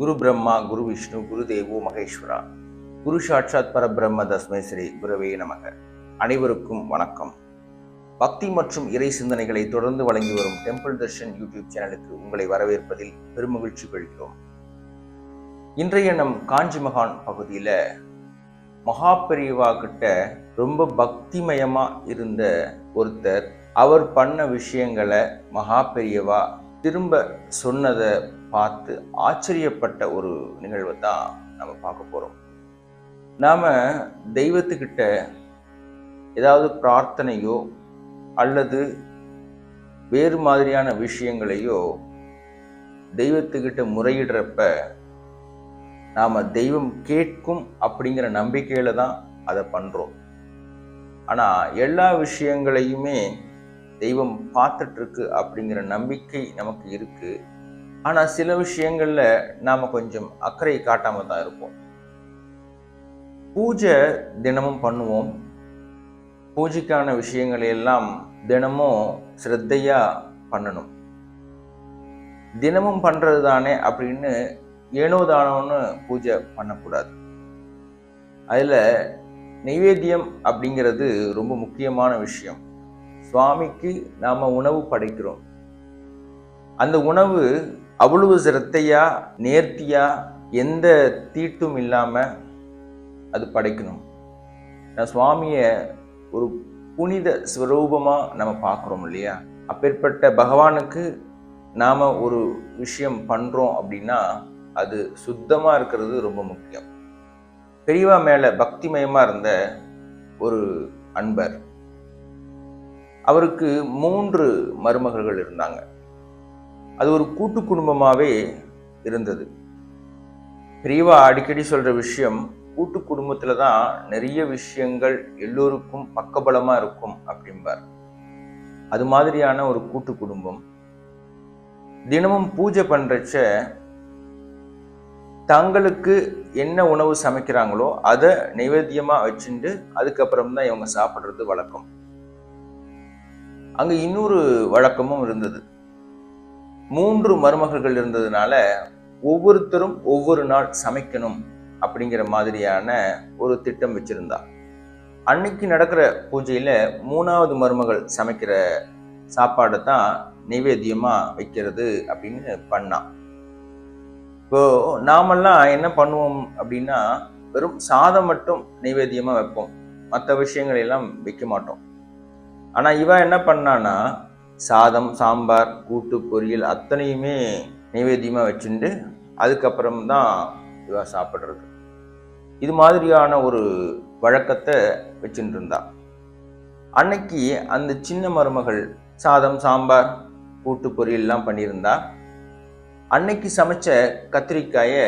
குரு பிரம்மா குரு விஷ்ணு குரு தேவோ மகேஸ்வரா. குரு சாட்சாத் பரபிரம்ம தஸ்மை ஸ்ரீ குருவே நமக. அனைவருக்கும் வணக்கம். பக்தி மற்றும் இறை சிந்தனைகளை தொடர்ந்து வழங்கி வரும் டெம்பிள் தர்ஷன் யூடியூப் சேனலுக்கு உங்களை வரவேற்பதில் பெருமகிழ்ச்சி கொள்கிறோம். இன்றைய நம் காஞ்சி மகான் பகுதியில் மகா பெரியவா கிட்ட ரொம்ப பக்திமயமாக இருந்த ஒருத்தர் அவர் பண்ண விஷயங்களை மகா பெரியவா திரும்ப சொன்னதை பார்த்து ஆச்சரியப்பட்ட ஒரு நிகழ்வை தான் நம்ம பார்க்க போகிறோம் நாம் தெய்வத்துக்கிட்ட ஏதாவது பிரார்த்தனையோ அல்லது வேறு மாதிரியான விஷயங்களையோ தெய்வத்துக்கிட்ட முறையிடுறப்ப நாம் தெய்வம் கேட்கும் அப்படிங்கிற நம்பிக்கையில் தான் அதை பண்ணுறோம் ஆனால் எல்லா விஷயங்களையுமே தெய்வம் பார்த்துட்ருக்கு அப்படிங்கிற நம்பிக்கை நமக்கு இருக்குது ஆனால் சில விஷயங்களில் நாம் கொஞ்சம் அக்கறை காட்டாமல் தான் இருப்போம். பூஜை தினமும் பண்ணுவோம். பூஜைக்கான விஷயங்களை எல்லாம் தினமும் ஸ்ரத்தையாக பண்ணணும். தினமும் பண்ணுறது தானே அப்படின்னு ஏனோ தானோன்னு பூஜை பண்ணக்கூடாது. அதில் நைவேத்தியம் அப்படிங்கிறது ரொம்ப முக்கியமான விஷயம். சுவாமிக்கு நாம் உணவு படைக்கிறோம். அந்த உணவு அவ்வளவு சிரத்தையாக நேர்த்தியாக எந்த தீட்டும் இல்லாமல் அது படைக்கணும். நான் சுவாமியை ஒரு புனித ஸ்வரூபமாக நம்ம பார்க்குறோம் இல்லையா? அப்பேற்பட்ட பகவானுக்கு நாம் ஒரு விஷயம் பண்ணுறோம் அப்படின்னா அது சுத்தமாக இருக்கிறது ரொம்ப முக்கியம். பெரியவா மேலே பக்திமயமாக இருந்த ஒரு அன்பர் அவருக்கு மூன்று மருமகள்கள் இருந்தாங்க. அது ஒரு கூட்டு குடும்பமாகவே இருந்தது. பிரியவா அடிக்கடி சொல்கிற விஷயம் கூட்டு குடும்பத்தில் தான் நிறைய விஷயங்கள் எல்லோருக்கும் பக்கபலமாக இருக்கும் அப்படிம்பார். அது மாதிரியான ஒரு கூட்டு குடும்பம். தினமும் பூஜை பண்ணுறச்ச தங்களுக்கு என்ன உணவு சமைக்கிறாங்களோ அதை நைவேத்தியமாக வச்சுட்டு அதுக்கப்புறம் தான் இவங்க சாப்பிட்றது வழக்கம். அங்கே இன்னொரு வழக்கமும் இருந்தது. மூன்று மருமகள்கள் இருந்ததுனால ஒவ்வொருத்தரும் ஒவ்வொரு நாள் சமைக்கணும் அப்படிங்கிற மாதிரியான ஒரு திட்டம் வச்சிருந்தா. அன்னைக்கு நடக்கிற பூஜையில் மூணாவது மருமகள் சமைக்கிற சாப்பாடை தான் நைவேத்தியமாக வைக்கிறது அப்படின்னு பண்ணான் இப்போ நாமெல்லாம் என்ன பண்ணுவோம் அப்படின்னா வெறும் சாதம் மட்டும் நைவேத்தியமாக வைப்போம். மற்ற விஷயங்கள் எல்லாம் வைக்க மாட்டோம். ஆனால் இவன் என்ன பண்ணான்னா சாதம் சாம்பார் கூட்டு பொரியல் அத்தனையுமே நைவேத்தியமாக வச்சுட்டு அதுக்கப்புறம் தான் இவா சாப்பிட்றது. இது மாதிரியான ஒரு வழக்கத்தை வச்சுட்டு இருந்தா. அன்னைக்கு அந்த சின்ன மருமகள் சாதம் சாம்பார் கூட்டு பொரியல்லாம் பண்ணியிருந்தா. அன்னைக்கு சமைச்ச கத்திரிக்காயை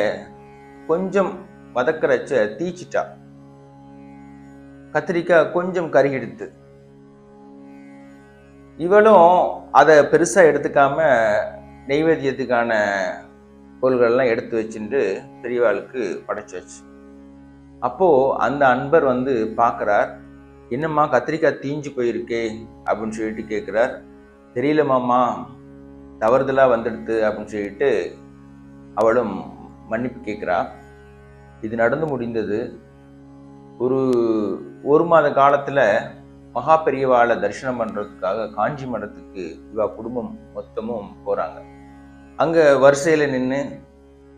கொஞ்சம் வதக்கரைச்ச தீச்சிட்டா. கத்திரிக்காய் கொஞ்சம் கருகிடுத்து இவளும் அதை பெருசாக எடுத்துக்காம நெய்வேத்தியத்துக்கான பொருள்கள்லாம் எடுத்து வச்சுட்டு பெரியவாளுக்கு படைச்சு வச்சு. அப்போது அந்த அன்பர் வந்து பார்க்குறார் என்னம்மா கத்திரிக்காய் தீஞ்சு போயிருக்கே அப்படின்னு சொல்லிட்டு கேட்குறார் தெரியலமாம்மா தவறுதலாக வந்துடுது அப்படின்னு சொல்லிட்டு அவளும் மன்னிப்பு கேட்குறா இது நடந்து முடிந்தது. ஒரு ஒரு மாத காலத்தில் மகா பெரியவாளை தரிசனம் பண்ணுறதுக்காக காஞ்சி மடத்துக்கு இவா குடும்பம் மொத்தமும் போகிறாங்க அங்கே வரிசையில் நின்று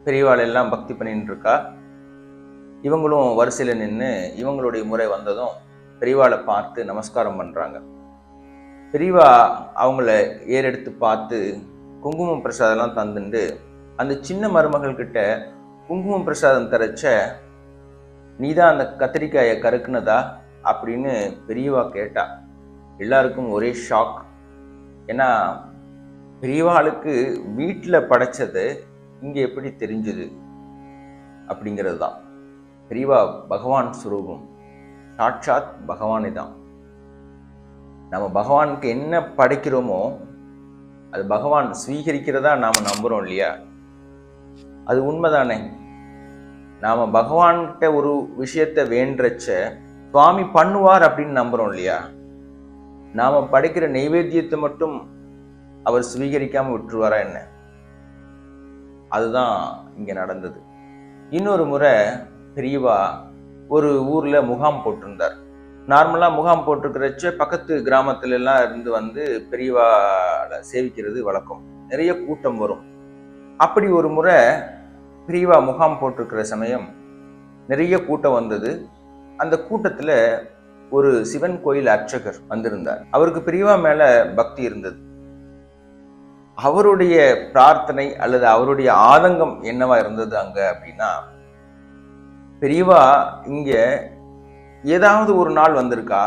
பெரியவாள் எல்லாம் பக்தி பண்ணிட்டு இருக்கா இவங்களும் வரிசையில் நின்று இவங்களுடைய முறை வந்ததும் பெரியவாளை பார்த்து நமஸ்காரம் பண்ணுறாங்க பெரியவா அவங்கள ஏறெடுத்து பார்த்து குங்குமம் பிரசாதம்லாம் தந்துண்டு அந்த சின்ன மருமகள்கிட்ட குங்குமம் பிரசாதம் தரச்ச நீதான் அந்த கத்திரிக்காயை கறுக்குனதா அப்படின்னு பெரியவா கேட்டா. எல்லாருக்கும் ஒரே ஷாக் ஏன்னா பெரியவாளுக்கு வீட்டில் படைச்சது இங்கே எப்படி தெரிஞ்சுது? அப்படிங்கிறது தான் பெரியவா பகவான் சுரூபம். சாட்சாத் பகவானே தான் நம்ம பகவானுக்கு என்ன படைக்கிறோமோ அது பகவான் ஸ்வீகரிக்கிறதா நாம் நம்புகிறோம் இல்லையா? அது உண்மைதானே? நாம பகவான்கிட்ட ஒரு விஷயத்தை வேண்டச்ச சுவாமி பண்ணுவார் அப்படின்னு நம்புறோம் இல்லையா? நாம படைக்கிற நைவேத்தியத்தை மட்டும் அவர் சுவீகரிக்காம விட்டுருவாரா என்ன? அதுதான் இங்க நடந்தது. இன்னொரு முறை பெரியவா ஒரு ஊர்ல முகாம் போட்டிருந்தார். நார்மலா முகாம் போட்டிருக்கிறச்ச பக்கத்து கிராமத்துல எல்லாம் இருந்து வந்து பெரியவால சேவிக்கிறது வழக்கம். நிறைய கூட்டம் வரும். அப்படி ஒரு முறை பெரியவா முகாம் போட்டிருக்கிற சமயம் நிறைய கூட்டம் வந்தது. அந்த கூட்டத்துல ஒரு சிவன் கோயில் அர்ச்சகர் வந்திருந்தார். அவருக்கு பெரியவா மேல பக்தி இருந்தது. அவருடைய பிரார்த்தனை அல்லது அவருடைய ஆதங்கம் என்னவா இருந்தது அங்க அப்படின்னா பெரியவா இங்க ஏதாவது ஒரு நாள் வந்திருக்கா?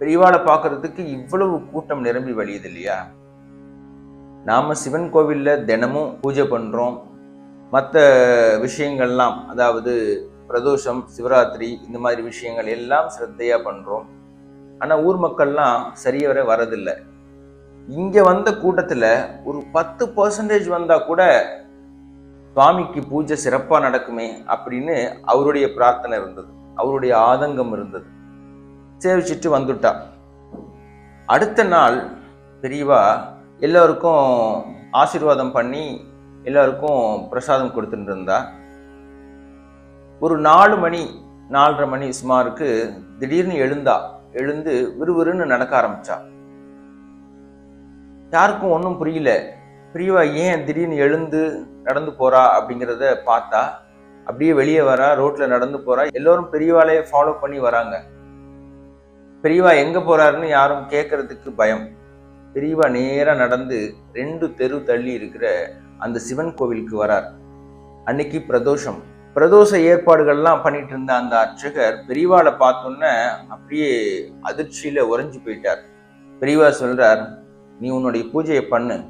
பெரியவாளை பார்க்கறதுக்கு இவ்வளவு கூட்டம் நிரம்பி வழியுது இல்லையா? நாம சிவன் கோவில்ல தினமும் பூஜை பண்றோம். மற்ற விஷயங்கள்லாம் அதாவது பிரதோஷம் சிவராத்திரி இந்த மாதிரி விஷயங்கள் எல்லாம் சிரத்தையாக பண்ணுறோம் ஆனால் ஊர் மக்கள்லாம் சரியவர வரதில்லை. இங்கே வந்த கூட்டத்தில் ஒரு பத்து பர்சன்டேஜ் வந்தால் கூட சுவாமிக்கு பூஜை சிறப்பாக நடக்குமே அப்படின்னு அவருடைய பிரார்த்தனை இருந்தது. அவருடைய ஆதங்கம் இருந்தது. சேவிச்சிட்டு வந்துட்டா. அடுத்த நாள் பெரியவா எல்லாருக்கும் ஆசீர்வாதம் பண்ணி எல்லோருக்கும் பிரசாதம் கொடுத்துட்டு இருந்தா. ஒரு நாலு மணி நாலரை மணி சுமாருக்கு திடீர்னு எழுந்தா எழுந்து விறுவிறுன்னு நடக்க ஆரம்பிச்சா. யாருக்கும் ஒன்றும் புரியல. பிரியவா ஏன் திடீர்னு எழுந்து நடந்து போறா அப்படிங்கிறத பார்த்தா அப்படியே வெளியே வரா ரோட்ல நடந்து போறா. எல்லோரும் பெரியவாளைய ஃபாலோ பண்ணி வராங்க. பெரியவா எங்க போறாருன்னு யாரும் கேட்கறதுக்கு பயம். பெரியவா நேரா நடந்து ரெண்டு தெரு தள்ளி இருக்கிற அந்த சிவன் கோவிலுக்கு வரார். அன்னைக்கு பிரதோஷம். பிரதோஷ ஏற்பாடுகள்லாம் பண்ணிட்டு இருந்த அந்த அர்ச்சகர் பெரியவாளை பார்த்தோன்னே அப்படியே அதிர்ச்சியில உறைஞ்சு போயிட்டார். பெரியவா சொல்றார் நீ உன்னுடைய பூஜையை பண்ணு.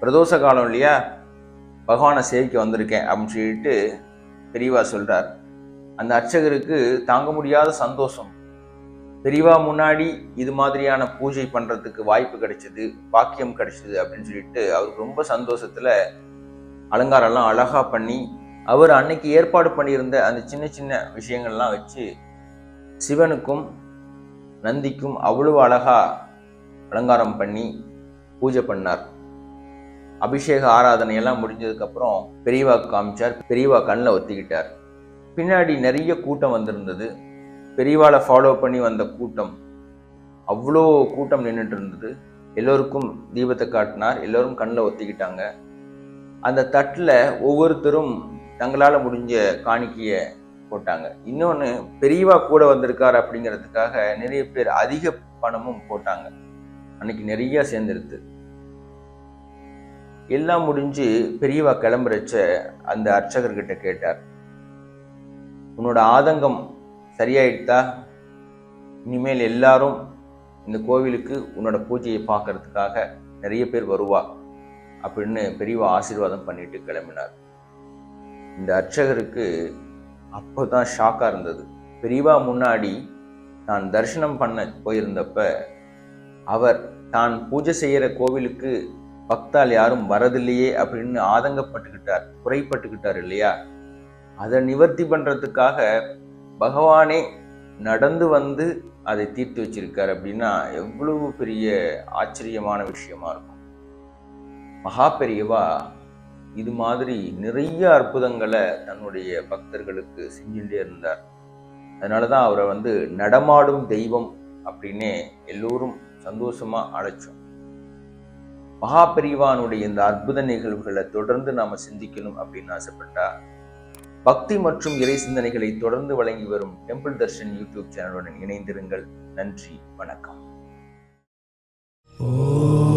பிரதோஷ காலம் இல்லையா? பகவானை சேவிக்க வந்திருக்கேன். அப்படின்னு சொல்லிட்டு பெரியவா சொல்றார். அந்த அர்ச்சகருக்கு தாங்க முடியாத சந்தோஷம். பெரியவா முன்னாடி இது மாதிரியான பூஜை பண்றதுக்கு வாய்ப்பு கிடைச்சது பாக்கியம் கிடைச்சது அப்படின்னு சொல்லிட்டு அவருக்கு ரொம்ப சந்தோஷத்துல அலங்காரம்லாம் அழகா பண்ணி அவர் அன்னைக்கு ஏற்பாடு பண்ணியிருந்த அந்த சின்ன சின்ன விஷயங்கள்லாம் வச்சு சிவனுக்கும் நந்திக்கும் அவ்வளவு அழகா அலங்காரம் பண்ணி பூஜை பண்ணார். அபிஷேக ஆராதனையெல்லாம் முடிஞ்சதுக்கப்புறம் பெரியவா காமிச்சார் பெரியவா கண்ணில் ஒத்திக்கிட்டார். பின்னாடி நிறைய கூட்டம் வந்திருந்தது. பெரியவாளை ஃபாலோ பண்ணி வந்த கூட்டம் அவ்வளோ கூட்டம் நின்றுட்டு இருந்தது. எல்லோருக்கும் தீபத்தை காட்டினார் எல்லோரும் கண்ணில் ஒத்திக்கிட்டாங்க. அந்த தட்டில் ஒவ்வொருத்தரும் தங்களால் முடிஞ்ச காணிக்கைய போட்டாங்க. இன்னொன்று பெரியவா கூட வந்திருக்கார் அப்படிங்கிறதுக்காக நிறைய பேர் அதிக பணமும் போட்டாங்க. அன்னைக்கு நிறைய சேர்ந்துருது எல்லாம் முடிஞ்சு பெரியவா கிளம்புறச்ச அந்த அர்ச்சகர்கிட்ட கேட்டார். உன்னோட ஆதங்கம் சரியாயிட்டா இனிமேல் எல்லாரும் இந்த கோவிலுக்கு உன்னோட பூஜையை பார்க்கறதுக்காக நிறைய பேர் வருவா அப்படின்னு பெரியவா ஆசீர்வாதம் பண்ணிட்டு கிளம்பினார். இந்த அர்ச்சகருக்கு அப்போ தான் ஷாக்காக இருந்தது. பெரியவா முன்னாடி நான் தரிசனம் பண்ண போயிருந்தப்ப அவர் தான் பூஜை செய்கிற கோவிலுக்கு பக்தால் யாரும் வரதில்லையே அப்படின்னு ஆதங்கப்பட்டுக்கிட்டார் குறைப்பட்டுக்கிட்டார் இல்லையா? அதை நிவர்த்தி பண்ணுறதுக்காக பகவானே நடந்து வந்து அதை தீர்த்து வச்சிருக்கார் அப்படின்னா எவ்வளவு பெரிய ஆச்சரியமான விஷயமா இருக்கும். மகா பெரியவா இது மாதிரி நிறைய அற்புதங்களை தன்னுடைய பக்தர்களுக்கு செஞ்சுட்டே இருந்தார். அதனாலதான் அவரை வந்து நடமாடும் தெய்வம் அப்படின்னே எல்லோரும் சந்தோஷமா அழைச்சோம். மகா பிரிவானுடைய இந்த அற்புத நிகழ்வுகளை தொடர்ந்து நாம சிந்திக்கணும் அப்படின்னு ஆசைப்பட்டா பக்தி மற்றும் இறை சிந்தனைகளை தொடர்ந்து வழங்கி வரும் டெம்பிள் தர்ஷன் யூடியூப் சேனலுடன் இணைந்திருங்கள். நன்றி வணக்கம். ஓ